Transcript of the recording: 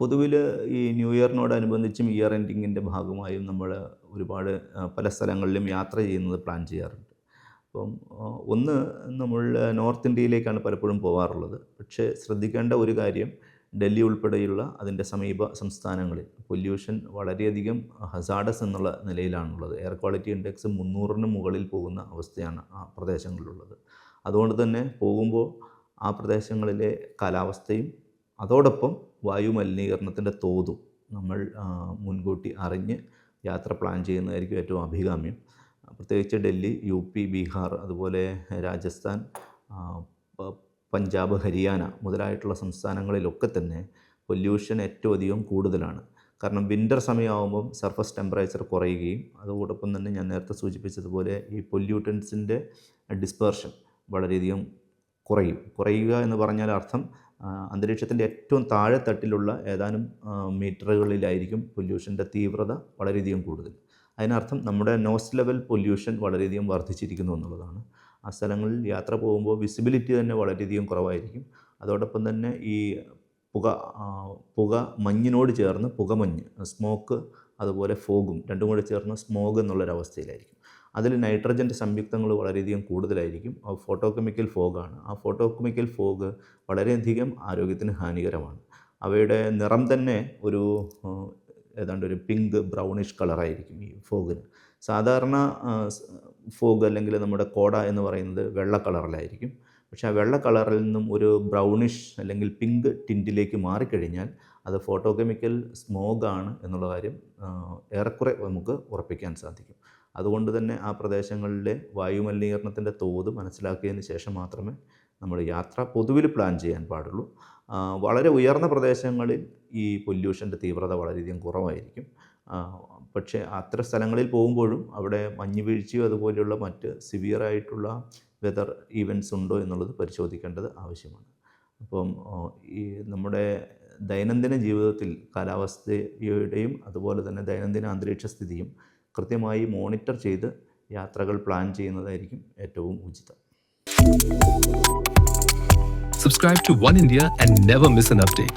പൊതുവിൽ ഈ new ഇയറിനോടനുബന്ധിച്ചും year എൻഡിങ്ങിന്റെ ഭാഗമായും നമ്മൾ ഒരുപാട് പല സ്ഥലങ്ങളിലും യാത്ര ചെയ്യുന്നത് പ്ലാൻ ചെയ്യാറുണ്ട്. അപ്പം ഒന്ന് നമ്മൾ നോർത്ത് ഇന്ത്യയിലേക്കാണ് പലപ്പോഴും പോകാറുള്ളത് പക്ഷേ ശ്രദ്ധിക്കേണ്ട ഒരു കാര്യം ഡൽഹി ഉൾപ്പെടെയുള്ള അതിന്റെ സമീപ സംസ്ഥാനങ്ങളിൽ പൊല്യൂഷൻ വളരെയധികം ഹസാഡസ് എന്നുള്ള നിലയിലാണുള്ളത്. എയർ ക്വാളിറ്റി ഇൻഡെക്സ് മുന്നൂറിന് മുകളിൽ പോകുന്ന അവസ്ഥയാണ് ആ പ്രദേശങ്ങളിലുള്ളത്. അതുകൊണ്ട് തന്നെ പോകുമ്പോൾ ആ പ്രദേശങ്ങളിലെ കാലാവസ്ഥയും അതോടൊപ്പം വായു മലിനീകരണത്തിന്റെ തോതും നമ്മൾ മുൻകൂട്ടി അറിഞ്ഞ് യാത്ര പ്ലാൻ ചെയ്യുന്നതായിരിക്കും ഏറ്റവും അഭികാമ്യം. പ്രത്യേകിച്ച് ഡൽഹി യു പി ബീഹാർ അതുപോലെ രാജസ്ഥാൻ പഞ്ചാബ് ഹരിയാന മുതലായിട്ടുള്ള സംസ്ഥാനങ്ങളിലൊക്കെ തന്നെ പൊല്യൂഷൻ ഏറ്റവും അധികം കൂടുതലാണ്. കാരണം വിന്റർ സമയമാകുമ്പം സർഫസ് ടെമ്പറേച്ചർ കുറയുകയും അതോടൊപ്പം തന്നെ ഞാൻ നേരത്തെ സൂചിപ്പിച്ചതുപോലെ ഈ പൊല്യൂട്ടൻസിന്റെ ഡിസ്പേർഷൻ വളരെയധികം കുറയും. കുറയുക എന്ന് പറഞ്ഞാൽ അർത്ഥം അന്തരീക്ഷത്തിന്റെ ഏറ്റവും താഴെത്തട്ടിലുള്ള ഏതാനും മീറ്ററുകളിലായിരിക്കും പൊല്യൂഷന്റെ തീവ്രത വളരെയധികം കൂടുതൽ. അതിനർത്ഥം നമ്മുടെ നോസ് ലെവൽ പൊല്യൂഷൻ വളരെയധികം വർദ്ധിച്ചിരിക്കുന്നു എന്നുള്ളതാണ്. ആ സ്ഥലങ്ങളിൽ യാത്ര പോകുമ്പോൾ വിസിബിലിറ്റി തന്നെ വളരെയധികം കുറവായിരിക്കും. അതോടൊപ്പം തന്നെ ഈ പുക പുക മഞ്ഞിനോട് ചേർന്ന് പുകമഞ്ഞ് സ്മോക്ക് അതുപോലെ ഫോഗും രണ്ടും കൂടെ ചേർന്ന് സ്മോഗ് എന്നുള്ളൊരവസ്ഥയിലായിരിക്കും. അതിൽ നൈട്രജന്റെ സംയുക്തങ്ങൾ വളരെയധികം കൂടുതലായിരിക്കും. ഫോട്ടോ കെമിക്കൽ ഫോഗാണ് ആ ഫോട്ടോ കെമിക്കൽ ഫോഗ് വളരെയധികം ആരോഗ്യത്തിന് ഹാനികരമാണ്. അവയുടെ നിറം തന്നെ ഒരു ഏതാണ്ട് ഒരു പിങ്ക് ബ്രൗണിഷ് കളറായിരിക്കും ഈ ഫോഗിന്. സാധാരണ ഫോഗ് അല്ലെങ്കിൽ നമ്മുടെ കോട എന്ന് പറയുന്നത് വെള്ള കളറിലായിരിക്കും. പക്ഷേ ആ വെള്ള കളറിൽ നിന്നും ഒരു ബ്രൗണിഷ് അല്ലെങ്കിൽ പിങ്ക് ടിന്റിലേക്ക് മാറിക്കഴിഞ്ഞാൽ അത് ഫോട്ടോ കെമിക്കൽ സ്മോഗാണ് എന്നുള്ള കാര്യം ഏറെക്കുറെ നമുക്ക് ഉറപ്പിക്കാൻ സാധിക്കും. അതുകൊണ്ട് തന്നെ ആ പ്രദേശങ്ങളിലെ വായുമലിനീകരണത്തിന്റെ തോത് മനസ്സിലാക്കിയതിന് ശേഷം മാത്രമേ നമ്മൾ യാത്ര പൊതുവിൽ പ്ലാൻ ചെയ്യാൻ പാടുള്ളൂ. വളരെ ഉയർന്ന പ്രദേശങ്ങളിൽ ഈ പൊല്യൂഷന്റെ തീവ്രത വളരെയധികം കുറവായിരിക്കും. പക്ഷേ അത്തരം സ്ഥലങ്ങളിൽ പോകുമ്പോഴും അവിടെ മഞ്ഞ് വീഴ്ചയോ അതുപോലെയുള്ള മറ്റ് സിവിയറായിട്ടുള്ള വെതർ ഈവൻസ് ഉണ്ടോ എന്നുള്ളത് പരിശോധിക്കേണ്ടത് ആവശ്യമാണ്. അപ്പം ഈ നമ്മുടെ ദൈനംദിന ജീവിതത്തിൽ കാലാവസ്ഥയുടെയും അതുപോലെ തന്നെ ദൈനംദിന അന്തരീക്ഷ സ്ഥിതിയും കൃത്യമായി മോണിറ്റർ ചെയ്ത് യാത്രകൾ പ്ലാൻ ചെയ്യുന്നതായിരിക്കും ഏറ്റവും ഉചിതം. Subscribe to One India and never miss an update